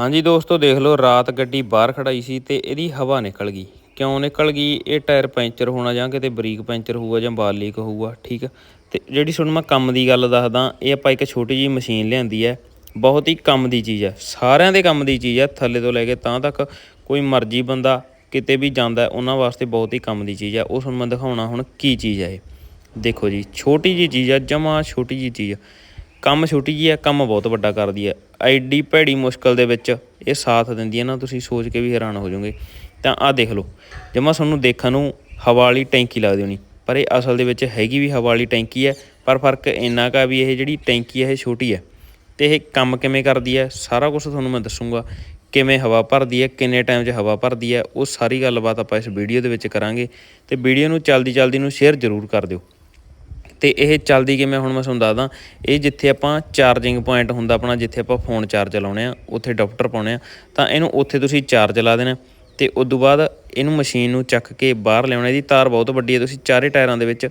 ਹਾਂਜੀ ਦੋਸਤੋ, ਦੇਖ ਲਓ, ਰਾਤ ਗੱਡੀ ਬਾਹਰ ਖੜਾਈ ਸੀ ਤੇ ਇਹਦੀ ਹਵਾ ਨਿਕਲ ਗਈ। ਕਿਉਂ ਨਿਕਲ ਗਈ? ਇਹ ਟਾਇਰ ਪੈਂਚਰ ਹੋਣਾ ਜਾਂ ਕਿਤੇ ਬਰੀਕ ਪੈਂਚਰ ਹੋਊਗਾ ਜਾਂ ਬਾਲ ਲੀਕ ਹੋਊਗਾ, ਠੀਕ ਆ? ਤੇ ਜਿਹੜੀ ਤੁਹਾਨੂੰ ਮੈਂ ਕੰਮ ਦੀ ਗੱਲ ਦੱਸਦਾ, ਇਹ ਆਪਾਂ ਇੱਕ ਛੋਟੀ ਜੀ ਮਸ਼ੀਨ ਲਿਆਂਦੀ ਹੈ। ਬਹੁਤ ਹੀ ਕੰਮ ਦੀ ਚੀਜ਼ ਹੈ। ਸਾਰਿਆਂ ਦੇ ਕੰਮ ਦੀ ਚੀਜ਼ ਹੈ, ਥੱਲੇ ਤੋਂ ਲੈ ਕੇ ਤਾਂ ਤੱਕ ਕੋਈ ਮਰਜ਼ੀ ਬੰਦਾ ਕਿਤੇ ਵੀ ਜਾਂਦਾ ਉਹਨਾਂ ਵਾਸਤੇ ਬਹੁਤ ਹੀ ਕੰਮ ਦੀ ਚੀਜ਼ ਹੈ। ਉਹ ਤੁਹਾਨੂੰ ਮੈਂ ਦਿਖਾਉਣਾ ਹੁਣ ਕੀ ਚੀਜ਼ ਹੈ ਇਹ। ਦੇਖੋ ਜੀ, ਛੋਟੀ ਜੀ ਚੀਜ਼ ਹੈ, ਜਮਾ ਛੋਟੀ ਜੀ ਚੀਜ਼ ਕੰਮ ਛੋਟੀ ਜੀ ਹੈ, ਕੰਮ ਬਹੁਤ ਵੱਡਾ ਕਰਦੀ ਹੈ। ਐਡੀ ਭੈੜੀ ਮੁਸ਼ਕਲ ਦੇ ਵਿੱਚ ਇਹ ਸਾਥ ਦਿੰਦੀ ਹੈ ਨਾ, ਤੁਸੀਂ ਸੋਚ ਕੇ ਵੀ ਹੈਰਾਨ ਹੋ ਜਾਓਗੇ। ਤਾਂ ਆਹ ਦੇਖ ਲਓ ਜਮਾ ਤੁਹਾਨੂੰ ਦੇਖਣ ਨੂੰ ਹਵਾ ਵਾਲੀ ਟੈਂਕੀ ਲੱਗਦੀ ਹੋਣੀ ਪਰ ਇਹ ਅਸਲ ਦੇ ਵਿੱਚ ਹੈਗੀ ਵੀ ਹਵਾ ਵਾਲੀ ਟੈਂਕੀ ਹੈ, ਪਰ ਫ਼ਰਕ ਇੰਨਾ ਕਾ ਵੀ ਇਹ ਜਿਹੜੀ ਟੈਂਕੀ ਹੈ, ਇਹ ਛੋਟੀ ਹੈ। ਤੇ ਇਹ ਕੰਮ ਕਿਵੇਂ ਕਰਦੀ ਹੈ, ਸਾਰਾ ਕੁਝ ਤੁਹਾਨੂੰ ਮੈਂ ਦੱਸੂਗਾ, ਕਿਵੇਂ ਹਵਾ ਭਰਦੀ ਹੈ, ਕਿੰਨੇ ਟਾਈਮ 'ਚ ਹਵਾ ਭਰਦੀ ਹੈ, ਉਹ ਸਾਰੀ ਗੱਲਬਾਤ ਆਪਾਂ ਇਸ ਵੀਡੀਓ ਦੇ ਵਿੱਚ ਕਰਾਂਗੇ। ਤੇ ਵੀਡੀਓ ਨੂੰ ਚਲਦੀ ਚਲਦੀ ਨੂੰ ਸ਼ੇਅਰ ਜ਼ਰੂਰ ਕਰ ਦਿਓ। ਤੇ ਇਹ ਚੱਲਦੀ ਕਿਵੇਂ ਹੁਣ ਮੈਂ ਤੁਹਾਨੂੰ ਦੱਸਦਾ। ਇਹ ਜਿੱਥੇ ਆਪਾਂ ਚਾਰਜਿੰਗ ਪੁਆਇੰਟ ਹੁੰਦਾ ਆਪਣਾ, ਜਿੱਥੇ ਆਪਾਂ ਫੋਨ ਚਾਰਜ ਲਾਉਣੇ ਆ, ਉੱਥੇ ਡਾਕਟਰ ਪਾਉਣੇ ਆ, ਤਾਂ ਇਹਨੂੰ ਉੱਥੇ ਤੁਸੀਂ ਚਾਰਜ ਲਾ ਦੇਣਾ। ਤੇ ਉਸ ਤੋਂ ਬਾਅਦ ਇਹਨੂੰ ਮਸ਼ੀਨ ਨੂੰ ਚੱਕ ਕੇ ਬਾਹਰ ਲਿਆਉਣਾ ਇਹਦੀ ਤਾਰ ਬਹੁਤ ਵੱਡੀ ਹੈ, ਤੁਸੀਂ ਚਾਰੇ ਟਾਇਰਾਂ ਦੇ ਵਿੱਚ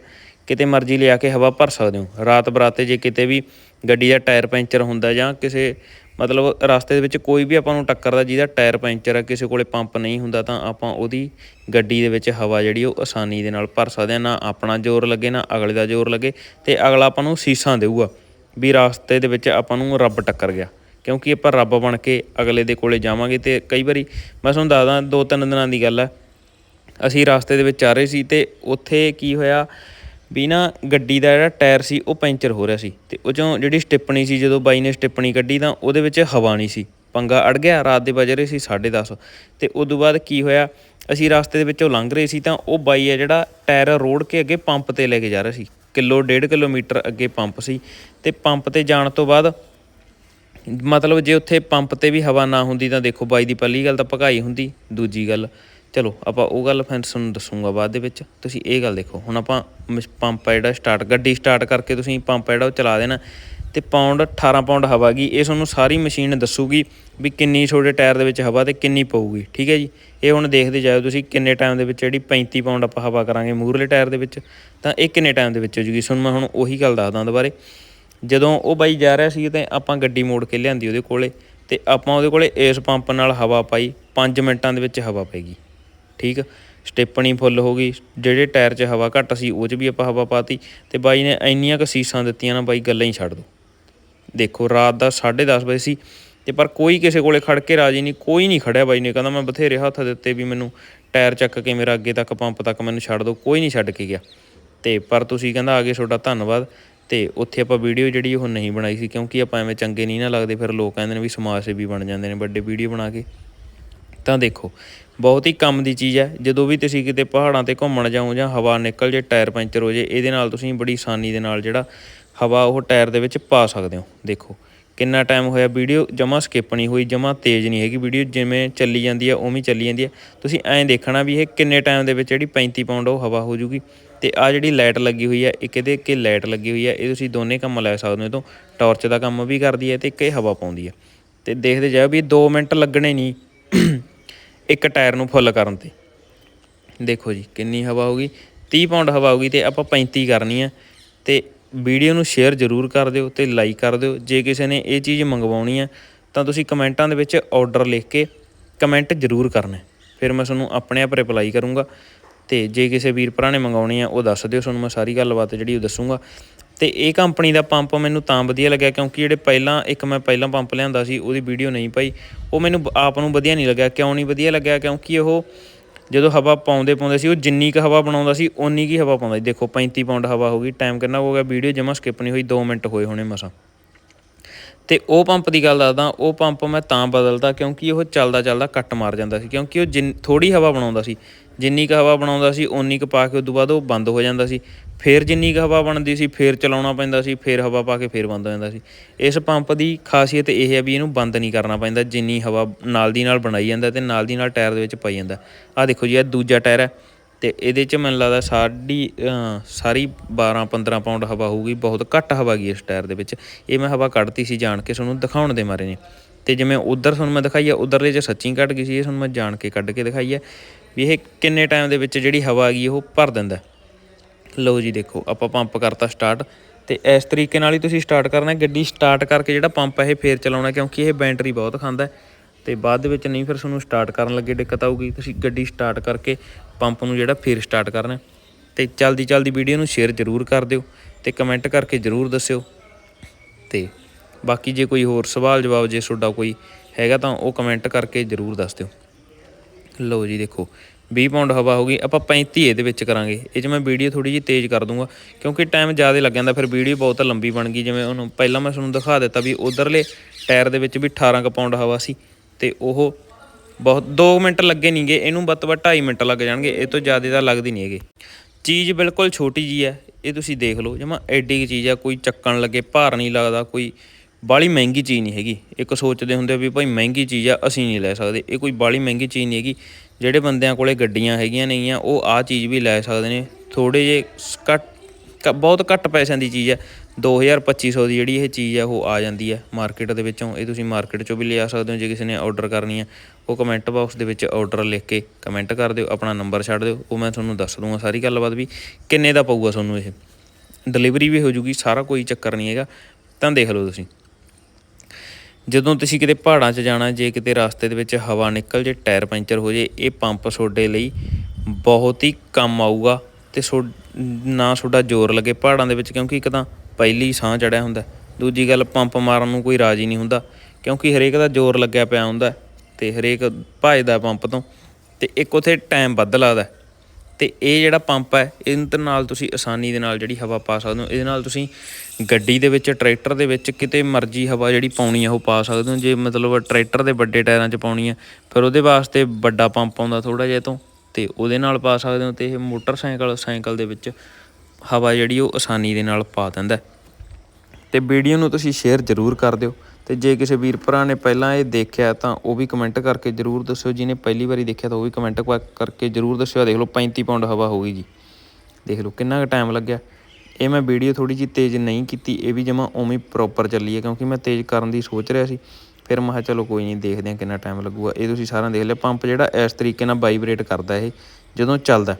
ਕਿਤੇ ਮਰਜ਼ੀ ਲਿਆ ਕੇ ਹਵਾ ਭਰ ਸਕਦੇ ਹੋ। ਰਾਤ ਬਰਾਤੇ ਜੇ ਕਿਤੇ ਵੀ ਗੱਡੀ ਦਾ ਟਾਇਰ ਪੈਂਚਰ ਹੁੰਦਾ ਜਾਂ ਕਿਸੇ ਮਤਲਬ ਰਸਤੇ ਦੇ ਵਿੱਚ ਕੋਈ ਵੀ ਆਪਾਂ ਨੂੰ ਟੱਕਰਦਾ, ਜਿਹਦਾ ਟਾਇਰ ਪੈਂਚਰ ਆ, ਕਿਸੇ ਕੋਲੇ ਪੰਪ ਨਹੀਂ ਹੁੰਦਾ, ਤਾਂ ਆਪਾਂ ਉਹਦੀ ਗੱਡੀ ਦੇ ਵਿੱਚ ਹਵਾ ਜਿਹੜੀ ਉਹ ਆਸਾਨੀ ਦੇ ਨਾਲ ਭਰ ਸਕਦੇ ਆ। ਨਾ ਆਪਣਾ ਜ਼ੋਰ ਲੱਗੇ, ਨਾ ਅਗਲੇ ਦਾ ਜ਼ੋਰ ਲੱਗੇ ਤੇ ਅਗਲਾ ਆਪਾਂ ਨੂੰ ਸੀਸਾਂ ਦੇਊਗਾ ਵੀ ਰਸਤੇ ਦੇ ਵਿੱਚ ਆਪਾਂ ਨੂੰ ਰੱਬ ਟੱਕਰ ਗਿਆ। ਕਿਉਂਕਿ ਆਪਾਂ ਰੱਬ ਬਣ ਕੇ ਅਗਲੇ ਦੇ ਕੋਲੇ ਜਾਵਾਂਗੇ ਤੇ ਕਈ ਵਾਰੀ ਮੈਂ ਤੁਹਾਨੂੰ ਦੱਸਦਾ, ਦੋ ਤਿੰਨ ਦਿਨਾਂ ਦੀ ਗੱਲ ਹੈ ਅਸੀਂ ਰਸਤੇ ਦੇ ਵਿੱਚ ਆ ਰਹੇ ਸੀ ਤੇ ਉੱਥੇ ਕੀ ਹੋਇਆ ਵੀ ਨਾ ਗੱਡੀ ਦਾ ਜਿਹੜਾ ਟਾਇਰ ਸੀ, ਉਹ ਪੈਂਚਰ ਹੋ ਰਿਹਾ ਸੀ ਤੇ ਉਹ ਚੋਂ ਜਿਹੜੀ ਸਟਿੱਪਣੀ ਸੀ, ਜਦੋਂ ਬਾਈ ਨੇ ਸਟਿੱਪਣੀ ਕੱਢੀ ਤਾਂ ਉਹਦੇ ਵਿੱਚ ਹਵਾ ਨਹੀਂ ਸੀ। ਪੰਗਾ ਅੜ ਗਿਆ, ਰਾਤ ਦੇ ਵਜ ਰਹੇ ਸੀ 10:30 ਤੇ ਉਸ ਤੋਂ ਬਾਅਦ ਕੀ ਹੋਇਆ, ਅਸੀਂ ਰਸਤੇ ਦੇ ਵਿੱਚੋਂ ਲੰਘ ਰਹੇ ਸੀ ਤਾਂ ਉਹ ਬਾਈ ਹੈ ਜਿਹੜਾ ਟਾਇਰ ਰੋੜ ਕੇ ਅੱਗੇ ਪੰਪ ਤੇ ਲੈ ਕੇ ਜਾ ਰਿਹਾ ਸੀ। ਕਿਲੋ, ਡੇਢ ਕਿਲੋਮੀਟਰ ਅੱਗੇ ਪੰਪ ਸੀ ਤੇ ਪੰਪ ਤੇ ਜਾਣ ਤੋਂ ਬਾਅਦ ਮਤਲਬ ਜੇ ਉੱਥੇ ਪੰਪ ਤੇ ਵੀ ਹਵਾ ਨਾ ਹੁੰਦੀ ਤਾਂ ਦੇਖੋ ਬਾਈ ਦੀ ਪਹਿਲੀ ਗੱਲ ਤਾਂ ਭਗਾਈ ਹੁੰਦੀ, ਦੂਜੀ ਗੱਲ ਚਲੋ, ਆਪਾਂ ਉਹ ਗੱਲ ਫਿਰ ਤੁਹਾਨੂੰ ਦੱਸੂਗਾ ਬਾਅਦ ਦੇ ਵਿੱਚ। ਤੁਸੀਂ ਇਹ ਗੱਲ ਦੇਖੋ, ਹੁਣ ਆਪਾਂ ਮਸ਼- ਪੰਪ ਆ ਜਿਹੜਾ ਸਟਾਰਟ ਗੱਡੀ ਸਟਾਰਟ ਕਰਕੇ ਤੁਸੀਂ ਪੰਪ ਆ ਜਿਹੜਾ ਉਹ ਚਲਾ ਦੇਣਾ ਤੇ ਪਾਉਂਡ 18 ਪਾਉਂਡ ਹਵਾ ਗਈ, ਇਹ ਤੁਹਾਨੂੰ ਸਾਰੀ ਮਸ਼ੀਨ ਦੱਸੂਗੀ ਵੀ ਕਿੰਨੀ ਛੋਟੇ ਟਾਇਰ ਦੇ ਵਿੱਚ ਹਵਾ ਤੇ ਕਿੰਨੀ ਪਊਗੀ, ਠੀਕ ਹੈ ਜੀ? ਇਹ ਹੁਣ ਦੇਖਦੇ ਜਾਓ ਤੁਸੀਂ ਕਿੰਨੇ ਟਾਈਮ ਦੇ ਵਿੱਚ ਜਿਹੜੀ 35 ਪਾਉਂਡ ਆਪਾਂ ਹਵਾ ਕਰਾਂਗੇ ਮੂਹਰਲੇ ਟਾਇਰ ਦੇ ਵਿੱਚ, ਤਾਂ ਇਹ ਕਿੰਨੇ ਟਾਈਮ ਦੇ ਵਿੱਚ ਹੋ ਜੂਗੀ? ਤੁਹਾਨੂੰ ਮੈਂ ਹੁਣ ਉਹੀ ਗੱਲ ਦੱਸਦਾ ਦੁਬਾਰੇ ਜਦੋਂ ਉਹ ਬਾਈ ਜਾ ਰਿਹਾ ਸੀ ਤੇ ਆਪਾਂ ਗੱਡੀ ਮੋੜ ਕੇ ਲਿਆਂਦੀ ਉਹਦੇ ਕੋਲੇ ਤੇ ਆਪਾਂ ਉਹਦੇ ਕੋਲੇ ਇਸ ਪੰਪ ਨਾਲ ਹਵਾ ਪਾਈ 5 ਮਿੰਟਾਂ ਦੇ ਵਿੱਚ ਹਵਾ ਪੈ ਠੀਕ? ਸਟੇਪਣੀ ਫੁੱਲ ਹੋ ਗਈ। ਜਿਹੜੇ ਟਾਇਰ 'ਚ ਹਵਾ ਘੱਟ ਸੀ, ਉਹ 'ਚ ਵੀ ਆਪਾਂ ਹਵਾ ਪਾਤੀ। ਤੇ ਬਾਈ ਨੇ ਇੰਨੀਆਂ ਕੁ ਸੀਸਾਂ ਦਿੱਤੀਆਂ ਨਾ, ਬਾਈ ਗੱਲਾਂ ਹੀ ਛੱਡ ਦੋ। ਦੇਖੋ, ਰਾਤ ਦਾ 10:30 ਵਜੇ ਸੀ ਤੇ ਪਰ ਕੋਈ ਕਿਸੇ ਕੋਲੇ ਖੜ ਕੇ ਰਾਜੀ ਨਹੀਂ, ਕੋਈ ਨਹੀਂ ਖੜਿਆ ਬਾਈ ਨੇ। ਕਹਿੰਦਾ ਮੈਂ ਬਥੇਰੇ ਹੱਥ ਦਿੱਤੇ ਵੀ ਮੈਨੂੰ ਟਾਇਰ ਚੱਕ ਕੇ ਮੇਰਾ ਅੱਗੇ ਤੱਕ, ਪੰਪ ਤੱਕ ਮੈਨੂੰ ਛੱਡ ਦਿਓ ਕੋਈ ਨਹੀਂ ਛੱਡ ਕੇ ਗਿਆ। ਤੇ ਪਰ ਤੁਸੀਂ ਕਹਿੰਦਾ ਆਗੇ ਤੁਹਾਡਾ ਧੰਨਵਾਦ। ਤੇ ਉੱਥੇ ਆਪਾਂ ਵੀਡੀਓ ਜਿਹੜੀ ਉਹ ਨਹੀਂ ਬਣਾਈ ਸੀ, ਕਿਉਂਕਿ ਆਪਾਂ ਐਵੇਂ ਚੰਗੇ ਨਹੀਂ ਨਾ ਲੱਗਦੇ। ਫਿਰ ਲੋਕ ਕਹਿੰਦੇ ਨੇ ਵੀ ਸਮਾਜ ਸੇਵੀ ਬਣ ਜਾਂਦੇ ਨੇ, ਵੱਡੇ ਵੀਡੀਓ ਬਣਾ ਕੇ। ਤਾਂ ਦੇਖੋ, ਬਹੁਤ ਹੀ ਕੰਮ ਦੀ ਚੀਜ਼ ਹੈ। ਜਦੋਂ ਵੀ ਤੁਸੀਂ ਕਿਤੇ ਪਹਾੜਾਂ ਤੇ ਘੁੰਮਣ ਜਾਓ ਜਾਂ ਹਵਾ ਨਿਕਲ ਜੇ, ਟਾਇਰ ਪੈਂਚਰ ਹੋ ਜੇ, ਇਹਦੇ ਨਾਲ ਤੁਸੀਂ ਬੜੀ ਆਸਾਨੀ ਦੇ ਨਾਲ ਜਿਹੜਾ ਹਵਾ, ਉਹ ਟਾਇਰ ਦੇ ਵਿੱਚ ਪਾ ਸਕਦੇ ਹੋ। ਦੇਖੋ, ਕਿੰਨਾ ਟਾਈਮ ਹੋਇਆ ਵੀਡੀਓ ਜਮਾ ਸਕਿਪ ਨਹੀਂ ਹੋਈ, ਜਮਾ ਤੇਜ਼ ਨਹੀਂ ਹੈਗੀ ਵੀਡੀਓ, ਜਿਵੇਂ ਚੱਲੀ ਜਾਂਦੀ ਹੈ, ਉਵੇਂ ਚੱਲੀ ਜਾਂਦੀ ਹੈ। ਤੁਸੀਂ ਐਂ ਦੇਖਣਾ ਵੀ ਇਹ ਕਿੰਨੇ ਟਾਈਮ ਦੇ ਵਿੱਚ ਜਿਹੜੀ 35 ਪਾਉਂਡ ਉਹ ਹਵਾ ਹੋ ਜੂਗੀ। ਤੇ ਆ ਜਿਹੜੀ ਲਾਈਟ ਲੱਗੀ ਹੋਈ ਹੈ, ਇੱਕ ਇਹਦੇ ਅੱਗੇ ਲਾਈਟ ਲੱਗੀ ਹੋਈ ਹੈ, ਇਹ ਤੁਸੀਂ ਦੋਨੇ ਕੰਮ ਲੈ ਸਕਦੇ ਹੋ। ਇਹ ਤੋਂ ਟਾਰਚ ਦਾ ਕੰਮ ਵੀ ਕਰਦੀ ਹੈ ਤੇ ਇੱਕ ਇਹ ਹਵਾ ਪਾਉਂਦੀ ਹੈ। ਤੇ ਦੇਖਦੇ ਜਾਓ ਵੀ 2 ਮਿੰਟ ਲੱਗਣੇ ਨਹੀਂ। ਇੱਕ ਟਾਇਰ ਨੂੰ ਫੁੱਲ ਕਰਨ ਤੇ। ਦੇਖੋ ਜੀ, ਕਿੰਨੀ ਹਵਾ ਹੋਗੀ 30 ਪਾਉਂਡ ਹਵਾ ਹੋਗੀ ਤੇ ਆਪਾਂ 35 ਕਰਨੀ ਹੈ ਤੇ ਵੀਡੀਓ ਨੂੰ ਸ਼ੇਅਰ ਜ਼ਰੂਰ ਕਰ ਦਿਓ ਤੇ ਲਾਈਕ ਕਰ ਦਿਓ। ਜੇ ਕਿਸੇ ਨੇ ਇਹ ਚੀਜ਼ ਮੰਗਵਾਉਣੀ ਹੈ ਤਾਂ ਤੁਸੀਂ ਕਮੈਂਟਾਂ ਦੇ ਵਿੱਚ ਆਰਡਰ ਲਿਖ ਕੇ ਕਮੈਂਟ ਜ਼ਰੂਰ ਕਰਨਾ। ਫਿਰ ਮੈਂ ਤੁਹਾਨੂੰ ਆਪਣੇ ਆਪ ਰਿਪਲਾਈ ਕਰੂੰਗਾ। ਤੇ ਜੇ ਕਿਸੇ ਵੀਰ ਭਰਾ ਨੇ ਮੰਗਾਉਣੀ ਆ, ਉਹ ਦੱਸ ਦਿਓ। ਤੁਹਾਨੂੰ ਮੈਂ ਸਾਰੀ ਗੱਲਬਾਤ ਜਿਹੜੀ ਉਹ ਦੱਸੂੰਗਾ। ਤੇ ਇਹ ਕੰਪਨੀ ਦਾ ਪੰਪ ਮੈਨੂੰ ਤਾਂ ਵਧੀਆ ਲੱਗਿਆ ਕਿਉਂਕਿ ਜਿਹੜੇ ਪਹਿਲਾਂ, ਇੱਕ ਮੈਂ ਪਹਿਲਾਂ ਪੰਪ ਲਿਆਂਦਾ ਸੀ, ਉਹਦੀ ਵੀਡੀਓ ਨਹੀਂ ਪਾਈ। ਉਹ ਮੈਨੂੰ ਆਪ ਨੂੰ ਵਧੀਆ ਨਹੀਂ ਲੱਗਿਆ। ਕਿਉਂ ਨਹੀਂ ਵਧੀਆ ਲੱਗਿਆ? ਕਿਉਂਕਿ ਉਹ ਜਦੋਂ ਹਵਾ ਪਾਉਂਦੇ ਪਾਉਂਦੇ ਸੀ, ਉਹ ਜਿੰਨੀ ਕੁ ਹਵਾ ਬਣਾਉਂਦਾ ਸੀ, ਓਨੀ ਕੀ ਹਵਾ ਪਾਉਂਦਾ ਸੀ। ਦੇਖੋ 35 ਪਾਉਂਡ ਹਵਾ ਹੋ ਗਈ। ਟਾਈਮ ਕਿੰਨਾ ਹੋ ਗਿਆ? ਵੀਡੀਓ ਜਮਾ ਸਕਿਪ ਨਹੀਂ ਹੋਈ। 2 ਮਿੰਟ ਹੋਏ ਹੋਣੇ ਮਸਾਂ। ਤੇ ਉਹ ਪੰਪ ਦੀ ਗੱਲ ਦੱਸਦਾ, ਉਹ ਪੰਪ ਮੈਂ ਤਾਂ ਬਦਲਦਾ ਕਿਉਂਕਿ ਉਹ ਚੱਲਦਾ ਚੱਲਦਾ ਕੱਟ ਮਾਰ ਜਾਂਦਾ ਸੀ, ਕਿਉਂਕਿ ਉਹ ਜਿੰਨ ਥੋੜੀ ਹਵਾ ਬਣਾਉਂਦਾ ਸੀ, ਜਿੰਨੀ ਕੁ ਹਵਾ ਬਣਾਉਂਦਾ ਸੀ, ਓਨੀ ਕੁ ਪਾ ਕੇ ਉਦੋਂ ਬਾਅਦ ਉਹ ਬੰਦ ਹੋ ਜਾਂਦਾ ਸੀ, ਫੇਰ ਜਿੰਨੀ ਕੁ ਹਵਾ ਬਣਦੀ ਸੀ, ਫੇਰ ਚਲਾਉਣਾ ਪੈਂਦਾ ਸੀ, ਫੇਰ ਹਵਾ ਪਾ ਕੇ ਫੇਰ ਬੰਦ ਹੋ ਜਾਂਦਾ ਸੀ। ਇਸ ਪੰਪ ਦੀ ਖਾਸੀਅਤ ਇਹ ਹੈ ਵੀ ਇਹਨੂੰ ਬੰਦ ਨਹੀਂ ਕਰਨਾ ਪੈਂਦਾ, ਜਿੰਨੀ ਹਵਾ ਨਾਲ ਦੀ ਨਾਲ ਬਣਾਈ ਜਾਂਦਾ ਤੇ ਨਾਲ ਦੀ ਨਾਲ ਟਾਇਰ ਦੇ ਵਿੱਚ ਪਾਈ ਜਾਂਦਾ। ਆਹ ਦੇਖੋ ਜੀ ਇਹ ਦੂਜਾ ਟਾਇਰ ਹੈ। ਤੇ ਇਹਦੇ 'ਚ ਮੈਨੂੰ ਲੱਗਦਾ ਸਾਡੀ ਸਾਰੀ 12 15 ਪਾਉਂਡ ਹਵਾ ਹੋਊਗੀ, ਬਹੁਤ ਘੱਟ ਹਵਾ ਗਈ ਇਸ ਟਾਇਰ ਦੇ ਵਿੱਚ। ਇਹ ਮੈਂ ਹਵਾ ਕੱਢਤੀ ਸੀ ਜਾਣ ਕੇ, ਤੁਹਾਨੂੰ ਦਿਖਾਉਣ ਦੇ ਮਾਰੇ ਨੇ। ਤੇ ਜਿਵੇਂ ਉਧਰ ਤੁਹਾਨੂੰ ਮੈਂ ਦਿਖਾਈ ਹੈ ਉਧਰਲੇ 'ਚ ਸੱਚੀ ਕੱਢ ਗਈ ਸੀ, ਇਹ ਤੁਹਾਨੂੰ ਮੈਂ ਜਾਣ ਕੇ ਕੱਢ ਕੇ ਦਿਖਾਈ ਹੈ ਵੀ ਇਹ ਕਿੰਨੇ ਟਾਈਮ ਦੇ ਵਿੱਚ ਜਿਹੜੀ ਹਵਾ ਆ ਗਈ, ਉਹ ਭਰ ਦਿੰਦਾ ਲਓ ਜੀ ਦੇਖੋ, ਆਪਾਂ ਪੰਪ ਕਰਤਾ ਸਟਾਰਟ ਤੇ ਇਸ ਤਰੀਕੇ ਨਾਲ ਹੀ ਤੁਸੀਂ ਸਟਾਰਟ ਕਰਨਾ ਗੱਡੀ ਸਟਾਰਟ ਕਰਕੇ ਜਿਹੜਾ ਪੰਪ ਹੈ, ਇਹ ਫੇਰ ਚਲਾਉਣਾ ਕਿਉਂਕਿ ਇਹ ਬੈਟਰੀ ਬਹੁਤ ਖਾਂਦਾ ਤੇ ਬਾਅਦ ਦੇ ਵਿੱਚ ਨਹੀਂ, ਫਿਰ ਤੁਹਾਨੂੰ ਸਟਾਰਟ ਕਰਨ ਲੱਗੇ, ਦਿੱਕਤ ਆਊਗੀ। ਤੁਸੀਂ ਗੱਡੀ ਸਟਾਰਟ ਕਰਕੇ ਪੰਪ ਨੂੰ ਜਿਹੜਾ ਫਿਰ ਸਟਾਰਟ ਕਰਨਾ ਤੇ ਜਲਦੀ ਜਲਦੀ ਵੀਡੀਓ ਨੂੰ ਸ਼ੇਅਰ ਜ਼ਰੂਰ ਕਰ ਦਿਓ ਤੇ ਕਮੈਂਟ ਕਰਕੇ ਜ਼ਰੂਰ ਦੱਸਿਓ। ਤੇ ਬਾਕੀ ਜੇ ਕੋਈ ਹੋਰ ਸਵਾਲ, ਜਵਾਬ ਜੇ ਤੁਹਾਡਾ ਕੋਈ ਹੈਗਾ ਤਾਂ ਉਹ ਕਮੈਂਟ ਕਰਕੇ ਜ਼ਰੂਰ ਦੱਸ ਦਿਓ। ਲਓ ਜੀ ਦੇਖੋ 20 ਪਾਉਂਡ ਹਵਾ ਹੋ ਗਈ, ਆਪਾਂ 35 ਇਹਦੇ ਵਿੱਚ ਕਰਾਂਗੇ। ਇਹ 'ਚ ਮੈਂ ਵੀਡੀਓ ਥੋੜੀ ਜਿਹੀ ਤੇਜ਼ ਕਰ ਦੂੰਗਾ, ਕਿਉਂਕਿ ਟਾਈਮ ਜ਼ਿਆਦਾ ਲੱਗ ਜਾਂਦਾ, ਫਿਰ ਵੀਡੀਓ ਬਹੁਤ ਲੰਬੀ ਬਣ ਗਈ। ਜਿਵੇਂ ਉਹਨੂੰ ਪਹਿਲਾਂ ਮੈਂ ਤੁਹਾਨੂੰ ਦਿਖਾ ਦਿੱਤਾ ਵੀ ਉਧਰਲੇ ਟਾਇਰ ਦੇ ਵਿੱਚ ਵੀ 18 ਕੁ ਪਾਉਂਡ ਹਵਾ ਸੀ। ਤੇ ਉਹ ਬਹੁਤ 2 ਮਿੰਟ ਲੱਗੇ ਨਹੀਂਗੇ ਇਹਨੂੰ ਵੱਧ ਤੋਂ ਵੱਧ 2.5 ਮਿੰਟ ਲੱਗ ਜਾਣਗੇ, ਇਹ ਤੋਂ ਜ਼ਿਆਦਾ ਤਾਂ ਲੱਗਦੀ ਨਹੀਂ ਹੈਗੇ। ਚੀਜ਼ ਬਿਲਕੁਲ ਛੋਟੀ ਜੀ ਹੈ, ਇਹ ਤੁਸੀਂ ਦੇਖ ਲਓ, ਜਮਾ ਐਡੀ ਕੁ ਚੀਜ਼ ਆ, ਕੋਈ ਚੱਕਣ ਲੱਗੇ, ਭਾਰ ਨਹੀਂ ਲੱਗਦਾ, ਕੋਈ ਬਾਲੀ ਮਹਿੰਗੀ ਚੀਜ਼ ਨਹੀਂ ਹੈਗੀ। ਇੱਕ ਸੋਚਦੇ ਹੁੰਦੇ ਵੀ ਭਾਈ ਮਹਿੰਗੀ ਚੀਜ਼ ਆ, ਅਸੀਂ ਨਹੀਂ ਲੈ ਸਕਦੇ, ਇਹ ਕੋਈ ਬਾਲੀ ਮਹਿੰਗੀ ਚੀਜ਼ ਨਹੀਂ ਹੈਗੀ। ਜਿਹੜੇ ਬੰਦਿਆਂ ਕੋਲੇ ਗੱਡੀਆਂ ਹੈਗੀਆਂ ਨਹੀਂ ਆ ਉਹ ਆ ਚੀਜ਼ ਵੀ ਲੈ ਸਕਦੇ ਨੇ। ਥੋੜੇ ਜੇ ਘੱਟ ਕ- ਬਹੁਤ ਘੱਟ ਪੈਸਿਆਂ ਦੀ ਚੀਜ਼ ਹੈ 2000 2500 ਦੀ ਜਿਹੜੀ ਇਹ ਚੀਜ਼ ਹੈ ਉਹ ਆ ਜਾਂਦੀ ਹੈ ਮਾਰਕੀਟ ਦੇ ਵਿੱਚੋਂ। ਇਹ ਤੁਸੀਂ ਮਾਰਕੀਟ ਚੋਂ ਵੀ ਲਿਆ ਸਕਦੇ ਹੋ, ਜੇ ਕਿਸੇ ਨੇ ਆਰਡਰ ਕਰਨੀ ਹੈ ਉਹ ਕਮੈਂਟ ਬਾਕਸ ਦੇ ਵਿੱਚ ਆਰਡਰ ਲਿਖ ਕੇ ਕਮੈਂਟ ਕਰ ਦਿਓ, ਆਪਣਾ ਨੰਬਰ ਛੱਡ ਦਿਓ। ਉਹ ਮੈਂ ਤੁਹਾਨੂੰ ਦੱਸ ਦੂੰਗਾ ਸਾਰੀ ਗੱਲਬਾਤ ਵੀ, ਕਿੰਨੇ ਦਾ ਪਊਗਾ ਤੁਹਾਨੂੰ ਇਹ। ਡਿਲੀਵਰੀ ਵੀ ਹੋ ਜੂਗੀ, ਸਾਰਾ ਕੋਈ ਚੱਕਰ ਨਹੀਂ ਹੈਗਾ। ਤਾਂ ਦੇਖ ਲਓ ਤੁਸੀਂ। ਜਦੋਂ ਤੁਸੀਂ ਕਿਤੇ ਪਹਾੜਾਂ 'ਚ ਜਾਣਾ, ਜੇ ਕਿਤੇ ਰਸਤੇ ਦੇ ਵਿੱਚ ਹਵਾ ਨਿਕਲ ਜੇ, ਟਾਇਰ ਪੈਂਚਰ ਹੋ ਜੇ, ਇਹ ਪੰਪ ਤੁਹਾਡੇ ਲਈ ਬਹੁਤ ਹੀ ਕੰਮ ਆਊਗਾ। ਤੇ ਸੋ, ਨਾ ਤੁਹਾਡਾ ਜ਼ੋਰ ਲੱਗੇ ਪਹਾੜਾਂ ਦੇ ਵਿੱਚ, ਕਿਉਂਕਿ ਇੱਕ ਤਾਂ ਪਹਿਲੀ ਸਾਹ ਚੜਿਆ ਹੁੰਦਾ, ਦੂਜੀ ਗੱਲ ਪੰਪ ਮਾਰਨ ਨੂੰ ਕੋਈ ਰਾਜੀ ਨਹੀਂ ਹੁੰਦਾ, ਕਿਉਂਕਿ ਹਰੇਕ ਦਾ ਜ਼ੋਰ ਲੱਗਿਆ ਪਿਆ ਹੁੰਦਾ ਤੇ ਹਰੇਕ ਭੱਜਦਾ ਪੰਪ ਤੋਂ ਤੇ ਇੱਕ ਉਥੇ ਟਾਈਮ ਵੱਧ ਲੱਗਦਾ। ਤੇ ਇਹ ਜਿਹੜਾ ਪੰਪ ਹੈ, ਇਹਦੇ ਨਾਲ ਤੁਸੀਂ ਆਸਾਨੀ ਦੇ ਨਾਲ ਜਿਹੜੀ ਹਵਾ ਪਾ ਸਕਦੇ ਹੋ, ਇਹਦੇ ਨਾਲ ਤੁਸੀਂ ਗੱਡੀ ਦੇ ਵਿੱਚ, ਟਰੈਕਟਰ ਦੇ ਵਿੱਚ ਕਿਤੇ ਮਰਜ਼ੀ ਹਵਾ ਜਿਹੜੀ ਪਾਉਣੀ ਹੈ ਉਹ ਪਾ ਸਕਦੇ ਹੋ। ਜੇ ਮਤਲਬ ਟਰੈਕਟਰ ਦੇ ਵੱਡੇ ਟਾਇਰਾਂ 'ਚ ਪਾਉਣੀ ਹੈ ਫਿਰ ਉਹਦੇ ਵਾਸਤੇ ਵੱਡਾ ਪੰਪ ਆਉਂਦਾ ਥੋੜਾ ਜਿਹਾ ਤੋਂ, ਤੇ ਉਹਦੇ ਨਾਲ ਪਾ ਸਕਦੇ ਹੋ। ਤੇ ਇਹ ਮੋਟਰਸਾਈਕਲ, ਸਾਈਕਲ ਦੇ ਵਿੱਚ ਹਵਾ ਜਿਹੜੀ ਉਹ ਆਸਾਨੀ ਦੇ ਨਾਲ ਪਾ ਦਿੰਦਾ ਹੈ। ਤੇ ਵੀਡੀਓ ਨੂੰ ਤੁਸੀਂ ਸ਼ੇਅਰ ਜ਼ਰੂਰ ਕਰ ਦਿਓ। ਤੇ ਜੇ ਕਿਸੇ ਵੀਰ ਭਰਾ ਨੇ ਪਹਿਲਾਂ ਇਹ ਦੇਖਿਆ ਤਾਂ ਉਹ ਵੀ ਕਮੈਂਟ ਕਰਕੇ ਜ਼ਰੂਰ ਦੱਸਿਓ। ਜਿਹਨੇ ਪਹਿਲੀ ਵਾਰੀ ਦੇਖਿਆ ਤਾਂ ਉਹ ਵੀ ਕਮੈਂਟ ਕਰਕੇ ਜ਼ਰੂਰ ਦੱਸਿਓ। ਦੇਖ ਲਓ 35 ਪਾਉਂਡ ਹਵਾ ਹੋ ਗਈ ਜੀ। ਦੇਖ ਲਓ, ਕਿੰਨਾ ਕੁ ਟਾਈਮ ਲੱਗਿਆ। ਇਹ ਮੈਂ ਵੀਡੀਓ ਥੋੜੀ ਜਿਹੀ ਤੇਜ਼ ਨਹੀਂ ਕੀਤੀ। ਇਹ ਵੀ ਜਮਾ ਉਵੇਂ ਪ੍ਰੋਪਰ ਚੱਲੀ ਹੈ, ਕਿਉਂਕਿ ਮੈਂ ਤੇਜ਼ ਕਰਨ ਦੀ ਸੋਚ ਰਿਹਾ ਸੀ। ਫਿਰ ਮੈਂ ਚਲੋ ਕੋਈ ਨਹੀਂ, ਦੇਖਦੇ ਹਾਂ ਕਿੰਨਾ ਟਾਈਮ ਲੱਗੂਗਾ। ਇਹ ਤੁਸੀਂ ਸਾਰਾ ਦੇਖ ਲਿਆ ਪੰਪ ਜਿਹੜਾ ਇਸ ਤਰੀਕੇ ਨਾਲ ਵਾਈਬ੍ਰੇਟ ਕਰਦਾ ਇਹ, ਜਦੋਂ ਚੱਲਦਾ।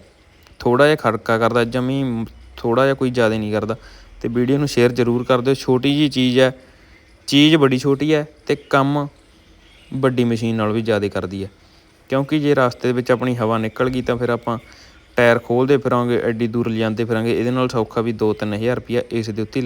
ਥੋੜਾ ਜਿਹਾ ਖੜਕਾ ਕਰਦਾ, ਜਮੀ ਥੋੜਾ ਜਿਹਾ ਕੋਈ ਜ਼ਿਆਦਾ ਨਹੀਂ ਕਰਦਾ। ਤੇ ਵੀਡੀਓ ਨੂੰ ਸ਼ੇਅਰ ਜ਼ਰੂਰ ਕਰ ਦਿਓ। ਛੋਟੀ ਜੀ ਚੀਜ਼ ਹੈ, ਚੀਜ਼ ਬੜੀ ਛੋਟੀ ਹੈ ਤੇ ਕੰਮ ਵੱਡੀ ਮਸ਼ੀਨ ਨਾਲ ਵੀ ਜ਼ਿਆਦਾ ਕਰਦੀ ਹੈ। ਕਿਉਂਕਿ ਜੇ ਰਸਤੇ ਦੇ ਵਿੱਚ ਆਪਣੀ ਹਵਾ ਨਿਕਲ ਗਈ ਤਾਂ ਫਿਰ ਆਪਾਂ ਟਾਇਰ ਖੋਲਦੇ ਫਿਰਾਂਗੇ, ਐਡੀ ਦੂਰ ਲਿਜਾਂਦੇ ਫਿਰਾਂਗੇ। ਇਹਦੇ ਨਾਲ ਸੌਖਾ ਵੀ 2-3000 ਰੁਪਇਆ ਇਸ ਦੇ ਉੱਤੇ ਹੀ